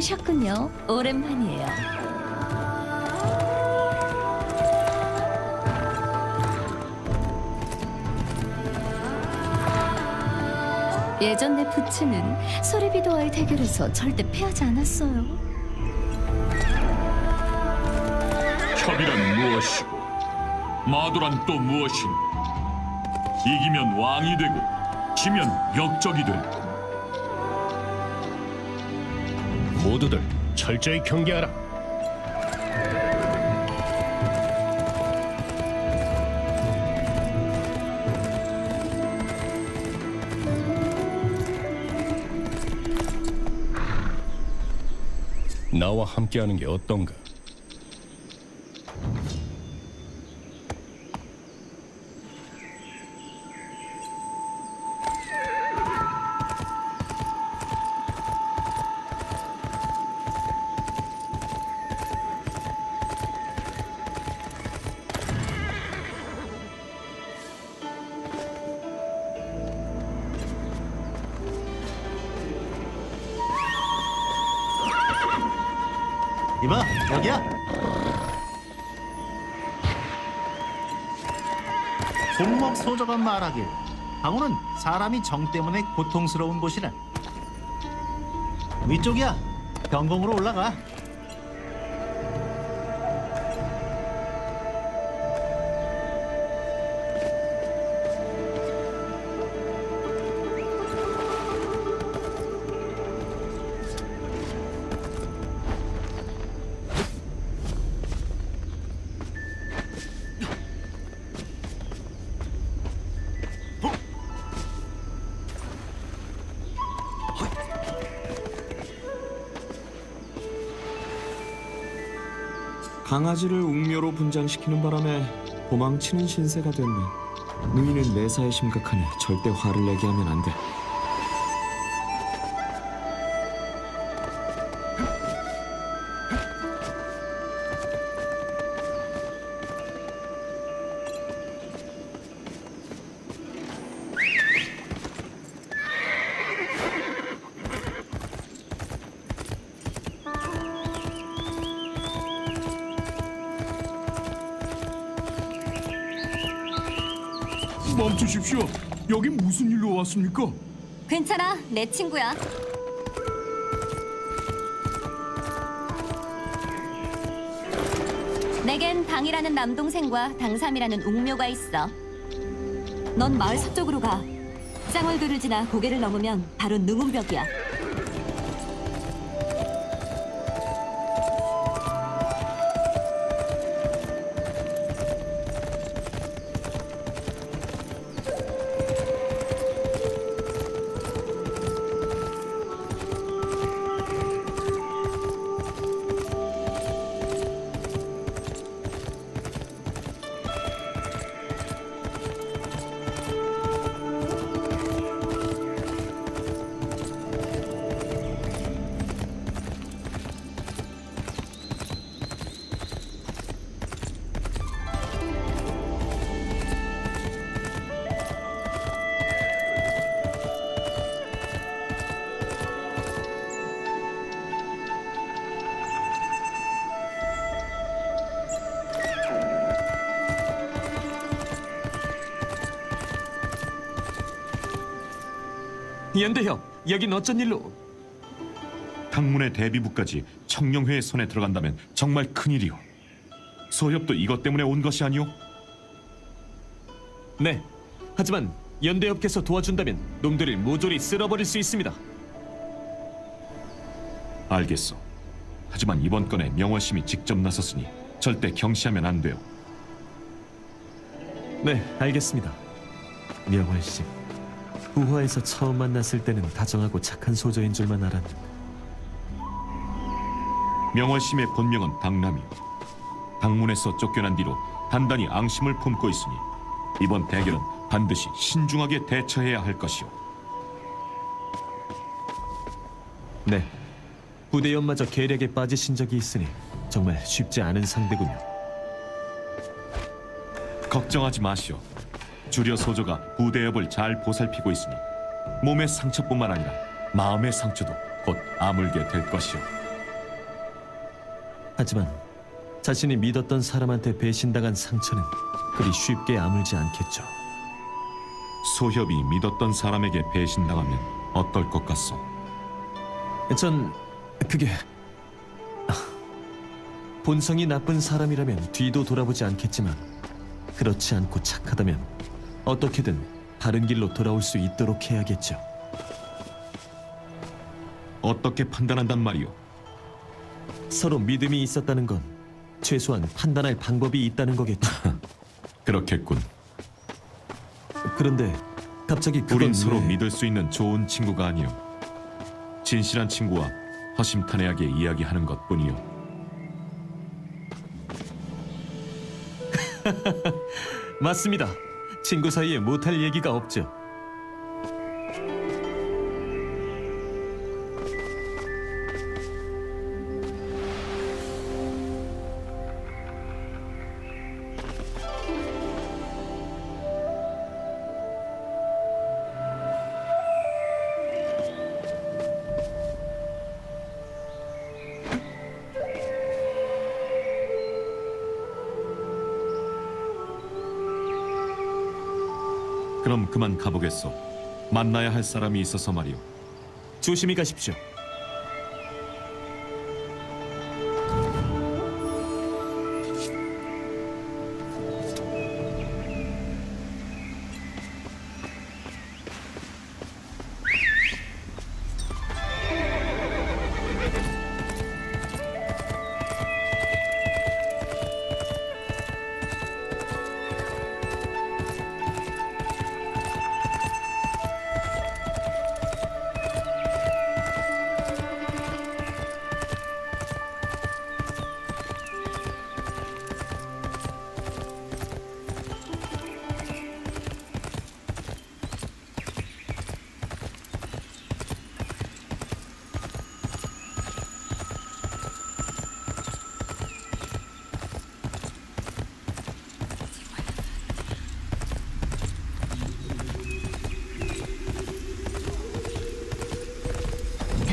오셨군요. 오랜만이에요. 예전 내 부츠는 소리비도와의 대결에서 절대 패하지 않았어요. 협이란 무엇이고 마도란 또 무엇이니 이기면 왕이 되고 지면 역적이 된다 모두들 철저히 경계하라. 나와 함께하는 게 어떤가? 이봐 여기야. 손목 소저가 말하길. 강호는 사람이 정 때문에 고통스러운 곳이라 위쪽이야. 경공으로 올라가 강아지를 웅묘로 분장시키는 바람에 도망치는 신세가 됐네. 능이는 매사에 심각하니 절대 화를 내게 하면 안 돼. 왔습니까? 괜찮아, 내 친구야. 내겐 당이라는 남동생과 당삼이라는 웅묘가 있어. 넌 마을 서쪽으로 가. 짱얼교를 지나 고개를 넘으면 바로 능운벽이야. 연대형, 여긴 어쩐 일로? 당문의 대비부까지 청룡회의 손에 들어간다면 정말 큰일이오. 소협도 이것 때문에 온 것이 아니오? 네. 하지만 연대협께서 도와준다면 놈들을 모조리 쓸어버릴 수 있습니다. 알겠소. 하지만 이번 건에 명월심이 직접 나섰으니 절대 경시하면 안 돼요. 네, 알겠습니다. 명월 씨. 부화에서 처음 만났을 때는 다정하고 착한 소저인 줄만 알았는데 명월심의 본명은 당남이오. 당문에서 쫓겨난 뒤로 단단히 앙심을 품고 있으니 이번 대결은 반드시 신중하게 대처해야 할 것이오. 네. 부대연마저 계략에 빠지신 적이 있으니 정말 쉽지 않은 상대군요. 걱정하지 마시오. 주려 소조가 부대협을 잘 보살피고 있으니 몸의 상처뿐만 아니라 마음의 상처도 곧 아물게 될 것이오. 하지만 자신이 믿었던 사람한테 배신당한 상처는 그리 쉽게 아물지 않겠죠. 소협이 믿었던 사람에게 배신당하면 어떨 것 같소? 전 그게 아, 본성이 나쁜 사람이라면 뒤도 돌아보지 않겠지만 그렇지 않고 착하다면 어떻게든 바른 길로 돌아올 수 있도록 해야겠죠. 어떻게 판단한단 말이오? 서로 믿음이 있었다는 건 최소한 판단할 방법이 있다는 거겠죠. 그렇겠군. 그런데 갑자기 그건 우린 서로 왜- 믿을 수 있는 좋은 친구가 아니오. 진실한 친구와 허심탄회하게 이야기하는 것뿐이오. 맞습니다. 친구 사이에 못할 얘기가 없죠. 그럼 그만 가보겠소. 만나야 할 사람이 있어서 말이오. 조심히 가십시오.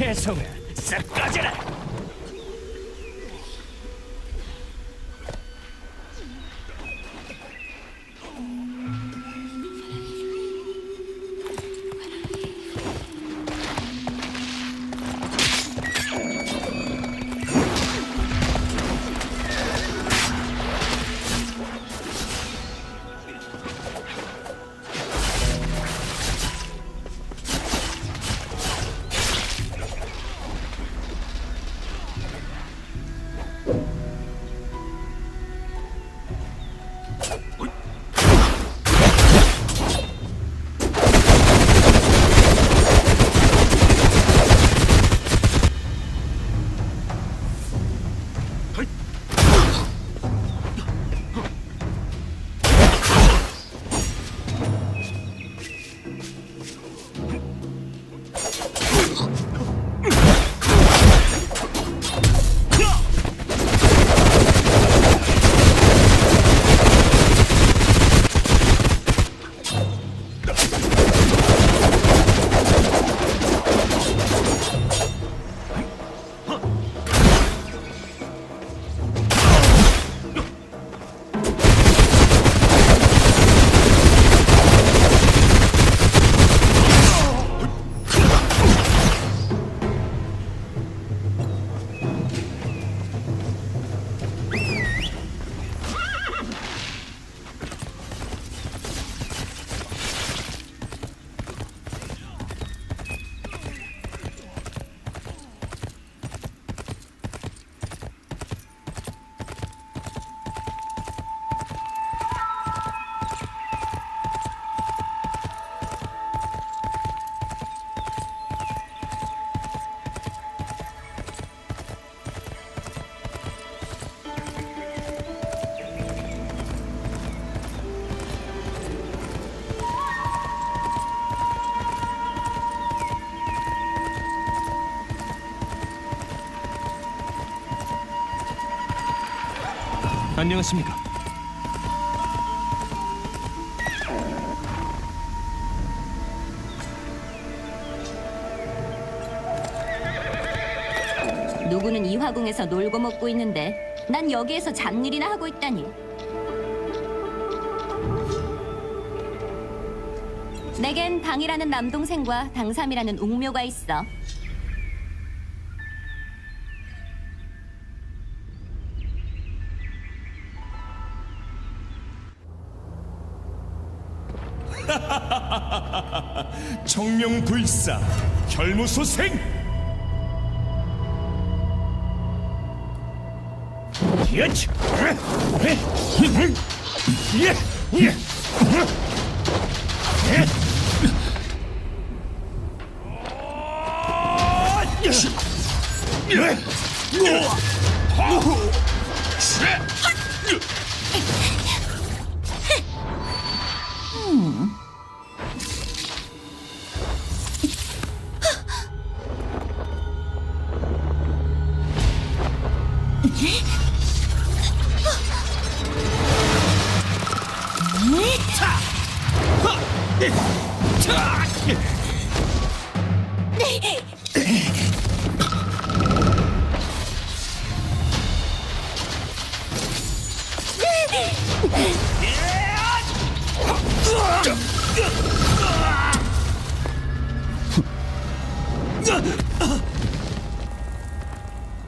배송을 싹 꺼져라. 안녕하십니까? 누구 누구는 이 화궁에서 놀고 먹고 있는데 난 여기에서 잡일이나 하고 있다니. 내겐 당이라는 남동생과 당삼이라는 웅묘가 있어. 불사 혈무소생 예치 예 예.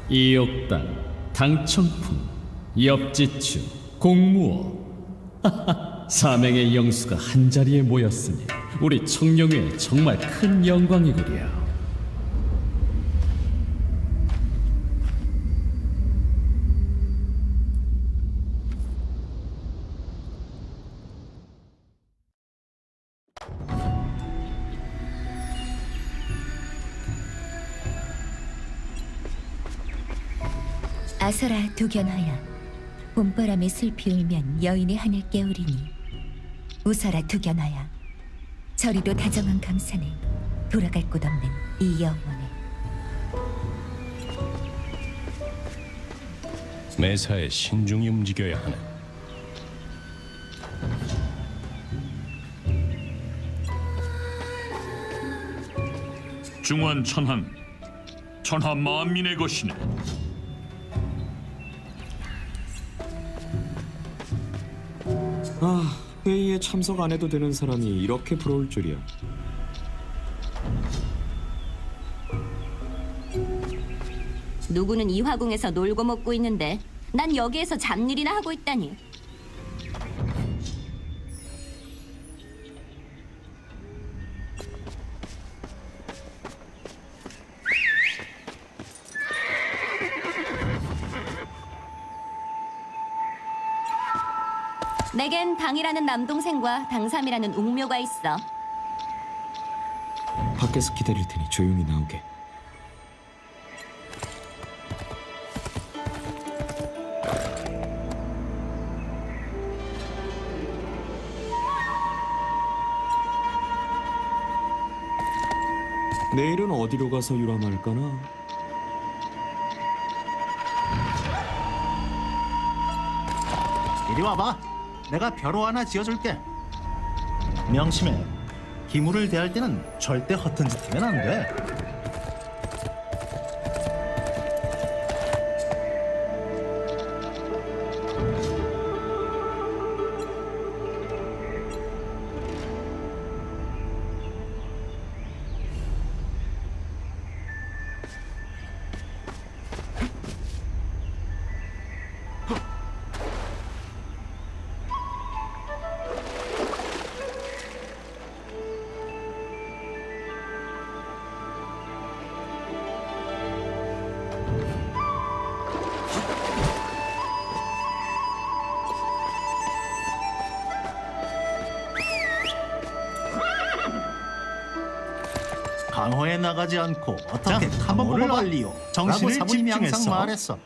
이옥단, 당청풍, 엽지추, 공무원. 사명의 영수가 한자리에 모였으니 우리 청룡회에 정말 큰 영광이구려 아서라 두견하여 봄바람에 슬피 울면 여인의 하늘 깨우리니. 웃어라 두견하여 저리도 다정한 감사는 돌아갈 곳 없는 이 영혼에. 매사에 신중히 움직여야 하네. 중환 천한 천하 만민의 것이네. 아, 회의에 참석 안 해도 되는 사람이 이렇게 부러울 줄이야. 누구는 이 화궁에서 놀고 먹고 있는데 난 여기에서 잡일이나 하고 있다니. 내겐 당이라는 남동생과 당삼이라는 웅묘가 있어. 밖에서 기다릴 테니 조용히 나오게. 내일은 어디로 가서 유람할까나? 이리 와봐. 내가 벼로 하나 지어줄게. 명심해. 기물을 대할 때는 절대 허튼 짓 하면 안 돼. 강호에 나가지 않고 어떻게 한번 알리요? 정신을 항상 말했어.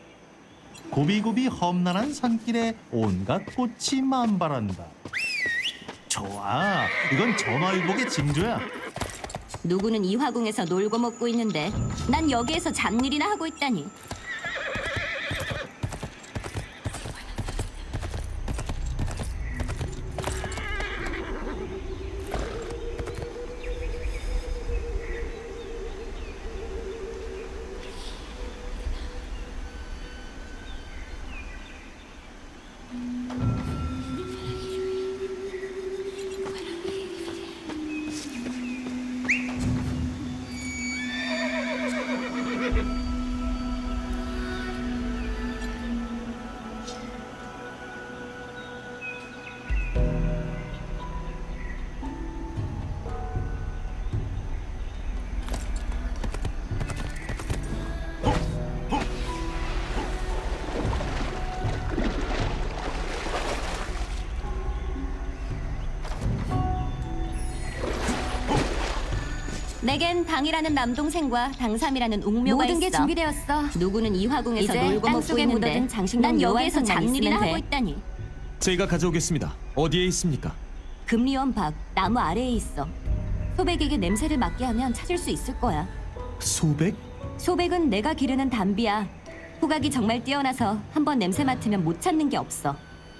고비고비 험난한 산길에 온갖 꽃이 만발한다. 좋아, 이건 전화위복의 징조야. 누구는 이 화궁에서 놀고 먹고 있는데 난 여기에서 잡일이나 하고 있다니. 내겐 당이라는 남동생과 당삼이라는 웅묘가 모든 게 있어. 준비되었어. 누구는 이 화궁에서 이제 놀고 땅속에 먹고 있는데 묻어든 장식용 난 여기에서 잡일이나 있으면 하고 돼. 있다니. 제가 가져오겠습니다. 어디에 있습니까? 금리원 밖 나무 아래에 있어. 소백에게 냄새를 맡게 하면 찾을 수 있을 거야. 소백? 소백은 내가 기르는 담비야. 후각이 정말 뛰어나서 한번 냄새 맡으면 못 찾는 게 없어.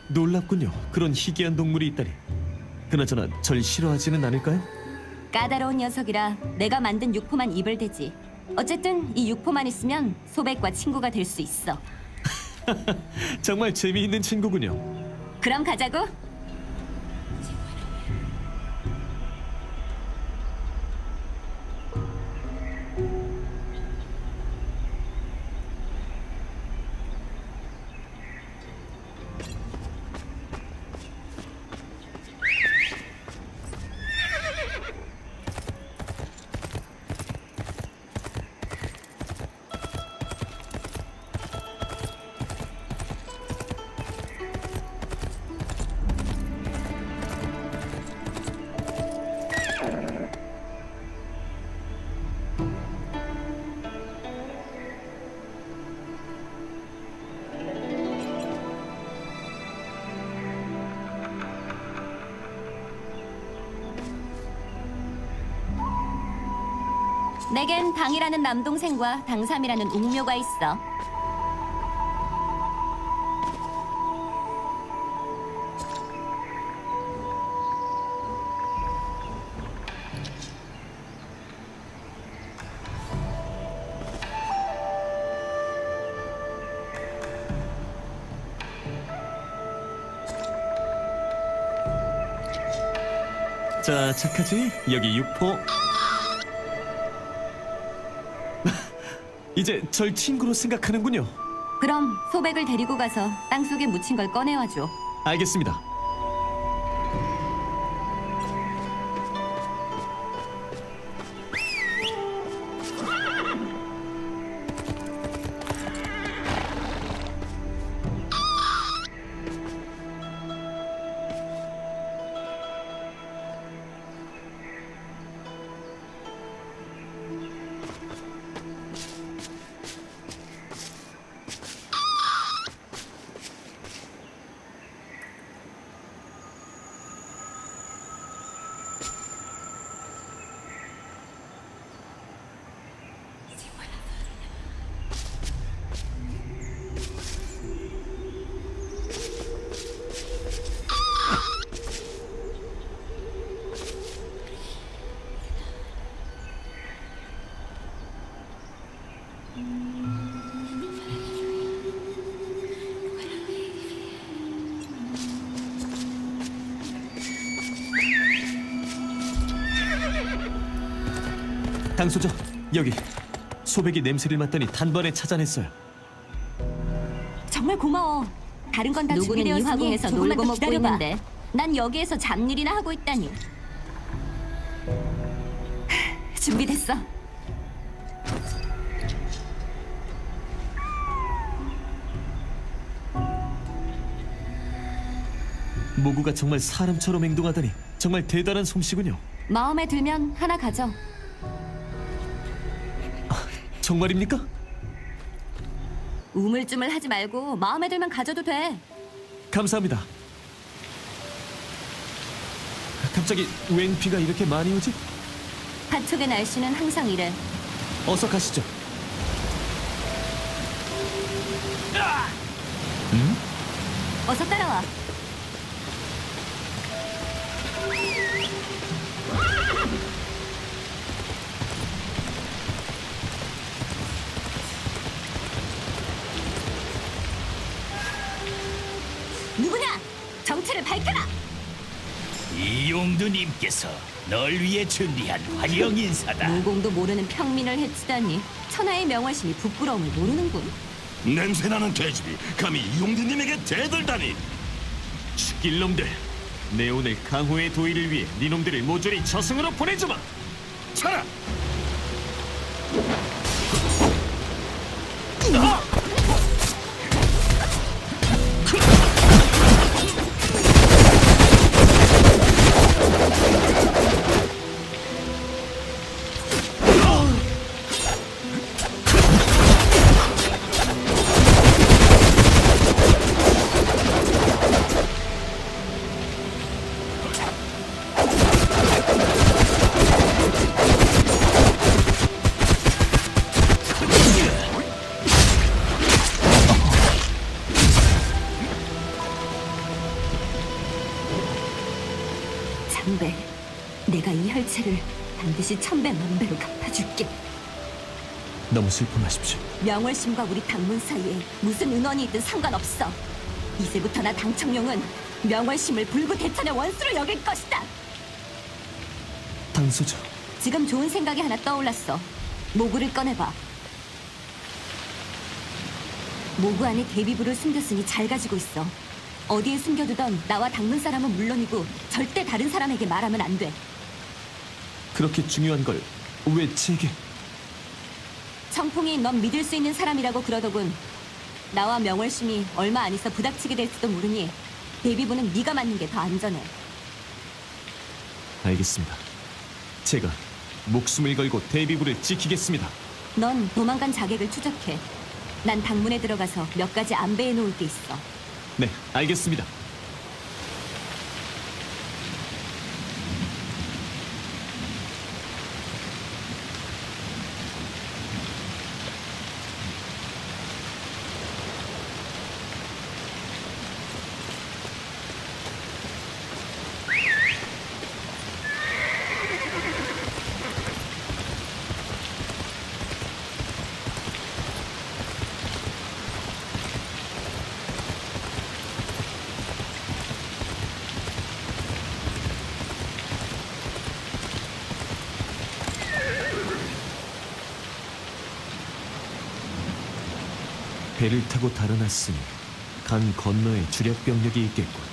놀랍군요. 그런 희귀한 동물이 있다니. 그나저나 절 싫어하지는 않을까요? 까다로운 녀석이라 내가 만든 육포만 입을 대지. 어쨌든 이 육포만 있으면 소백과 친구가 될 수 있어. 정말 재미있는 친구군요. 그럼 가자고. 내겐 당이라는 남동생과 당삼이라는 웅묘가 있어. 자, 착하지? 여기 육포. 이제 절 친구로 생각하는군요. 그럼 소백을 데리고 가서 땅속에 묻힌 걸 꺼내와 줘. 알겠습니다. 당소저, 여기. 소백이 냄새를 맡더니 단번에 찾아냈어요. 정말 고마워. 다른 건 다 누구는 이 준비되었으니 조금만 놀고 더 먹고 기다려봐. 있는데. 난 여기에서 잡일이나 하고 있다니. 하, 준비됐어. 모구가 정말 사람처럼 행동하다니 정말 대단한 솜씨군요. 마음에 들면 하나 가져. 정말입니까? 우물쭈물 하지 말고 마음에 들면 가져도 돼. 감사합니다. 갑자기 웬 비가 이렇게 많이 오지? 한쪽의 날씨는 항상 이래. 어서 가시죠. 어서 따라와. 누구냐? 정체를 밝혀라. 이용두님께서 널 위해 준비한 화려한 인사다. 무공도 모르는 평민을 해치다니 천하의 명월심이 부끄러움을 모르는군. 냄새나는 돼지비 감히 이용두님에게 대들다니. 죽일 놈들. 내 오늘 강호의 도의를 위해 네 놈들을 모조리 저승으로 보내주마. 차라. 반드시 천배 만 배로 갚아줄게. 너무 슬퍼 마십시오. 명월심과 우리 당문 사이에 무슨 은원이 있든 상관없어. 이제부터 나 당청룡은 명월심을 불구 대천의 원수로 여길 것이다. 당소죠. 지금 좋은 생각이 하나 떠올랐어. 모구를 꺼내봐. 모구 안에 대비부를 숨겼으니 잘 가지고 있어. 어디에 숨겨두던 나와 당문 사람은 물론이고 절대 다른 사람에게 말하면 안 돼. 그렇게 중요한 걸 왜 제게? 청풍이 넌 믿을 수 있는 사람이라고 그러더군. 나와 명월심이 얼마 안 있어 부닥치게 될지도 모르니 대비부는 네가 맡는 게 더 안전해. 알겠습니다. 제가 목숨을 걸고 대비부를 지키겠습니다. 넌 도망간 자객을 추적해. 난 당문에 들어가서 몇 가지 안배해 놓을 게 있어. 네, 알겠습니다. 달아났으니 간 건너에 주력 병력이 있겠군.